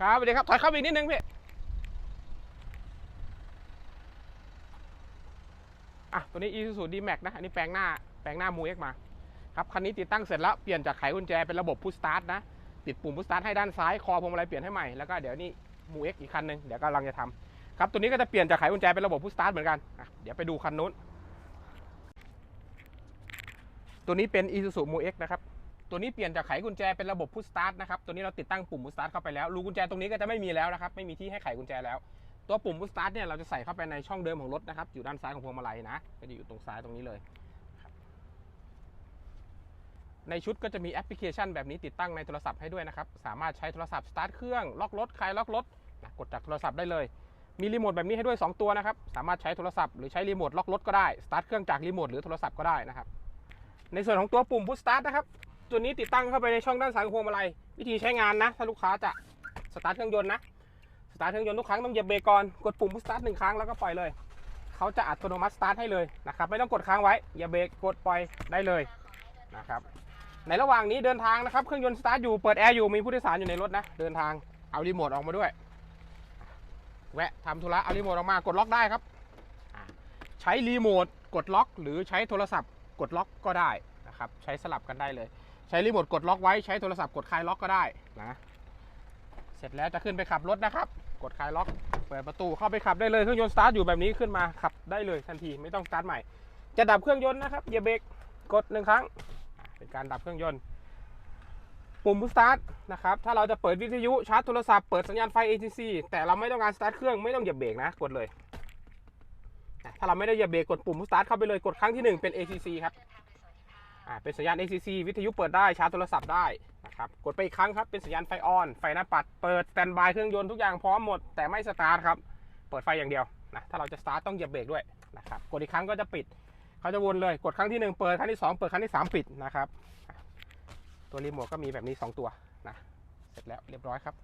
ครับสวัสดีครับถอยเข้าไปอีกนิดนึงพี่อะตัวนี้ Isuzu D-Max นะ อันนี้แปลงหน้าแปลงหน้ามูเอ็กมาครับคันนี้ติดตั้งเสร็จแล้วเปลี่ยนจากไขกุญแจเป็นระบบพุชสตาร์ทนะ ติดปุ่มพุชสตาร์ทให้ด้านซ้ายคอพวงมาลัยเปลี่ยนให้ใหม่แล้วก็เดี๋ยวนี่มูเอ็กอีกคันหนึ่งเดี๋ยวกำลังจะทำครับตัวนี้ก็จะเปลี่ยนจากไขกุญแจเป็นระบบพุชสตาร์ทเหมือนกันอะเดี๋ยวไปดูคันนู้นตัวนี้เป็น Isuzu m u X นะครับ ตัวนี้เปลี่ยนจากไขกุญแจเป็นระบบพุชสตาร์ทนะครับ ตัวนี้เราติดตั้งปุ่มพุชสตาร์ทเข้าไปแล้วรูกุญแจตรงนี้ก็จะไม่มีแล้วนะครับ ไม่มีที่ให้ไขกุญแจแล้ว ตัวปุ่มพุชสตาร์ทเนี่ยเราจะใส่เข้าไปในช่องเดิมของรถนะครับ อยู่ด้านซ้ายของพวงมาลัยนะ ก็จะอยู่ตรงซ้ายตรงนี้เลย ในชุดก็จะมีแอปพลิเคชันแบบนี้ติดตั้งในโทรศัพท์ให้ด้วยนะครับ สามารถใช้โทรศัพท์สตาร์ทเครื่อง ล็อกรถคลายล็อกรถนะกดจากโทรศัพท์ได้เลย มีรีโมทแบบนี้ให้ด้วย 2 ตัวนะครับ สามารถใช้โทรศัพท์หรือใช้รีโมทล็อกรถก็ได้ สตาร์ทเครื่องจากรีโมทหรือโทรศัพท์ก็ได้นะครับ ในส่วนของตัวปุ่มพุชสตาร์ทนะครับ ตัวนี้ติดตั้งเข้าไปในช่องด้านซ้ายของพวงมาลัยวิธีใช้งานนะถ้าลูกค้าจะสตาร์ทเครื่องยนต์นะสตาร์ทเครื่องยนต์ทุกครั้งต้องเหยียบเบรกก่อนกดปุ่มพุชสตาร์ทหนึ่งครั้งแล้วก็ปล่อยเลยเขาจะอัตโนมัติสตาร์ทให้เลยนะครับไม่ต้องกดค้างไว้อย่าเบรกกดปล่อยได้เลยนะครับในระหว่างนี้เดินทางนะครับเครื่องยนต์สตาร์ทอยู่เปิดแอร์อยู่มีผู้โดยสารอยู่ในรถนะเดินทางเอารีโมทออกมาด้วย แวะทำธุระเอารีโมทออกมากดล็อกได้ครับ ใช้รีโมทกดล็อก หรือใช้โทรศัพท์กดล็อกก็ได้นะครับใช้สลับกันได้เลย ใช้รีโมทกดล็อกไว้ใช้โทรศัพท์กดคลายล็อกก็ได้นะเสร็จแล้วจะขึ้นไปขับรถนะครับ กดคลายล็อกเปิดประตูเข้าไปขับได้เลยเครื่องยนต์สตาร์ทอยู่แบบนี้ขึ้นมาขับได้เลยทันทีไม่ต้องสตาร์ทใหม่ จะดับเครื่องยนต์นะครับอย่าเบรกกดหนึ่งครั้ง เป็นการดับเครื่องยนต์ ปุ่มสตาร์ทนะครับถ้าเราจะเปิดวิทยุชาร์จโทรศัพท์เปิดสัญญาณไฟ ATC แต่เราไม่ต้องการสตาร์ทเครื่องไม่ต้องเหยียบเบรกนะกดเลยถ้าเราไม่ได้เหยียบเบรกกดปุ่มสตาร์ทเข้าไปเลยกดครั้งที่หนึ่งเป็น ATC ครับ อ่าเป็นสัญญาณ ACC วิทยุเปิดได้ชาร์จโทรศัพท์ได้นะครับกดไปอีกครั้งครับเป็นสัญญาณไฟออน ไฟหน้าปัดเปิดสแตนบายเครื่องยนต์ทุกอย่างพร้อมหมดแต่ไม่สตาร์ทครับเปิดไฟอย่างเดียวนะถ้าเราจะสตาร์ทต้องเหยียบเบรกด้วยนะครับกดอีกครั้งก็จะปิดเขาจะวนเลยกดครั้งที่ 1 เปิดครั้งที่ 2 เปิดครั้งที่ 3 ปิดนะครับตัวรีโมทก็มีแบบนี้ 2 ตัวนะเสร็จแล้วเรียบร้อยครับ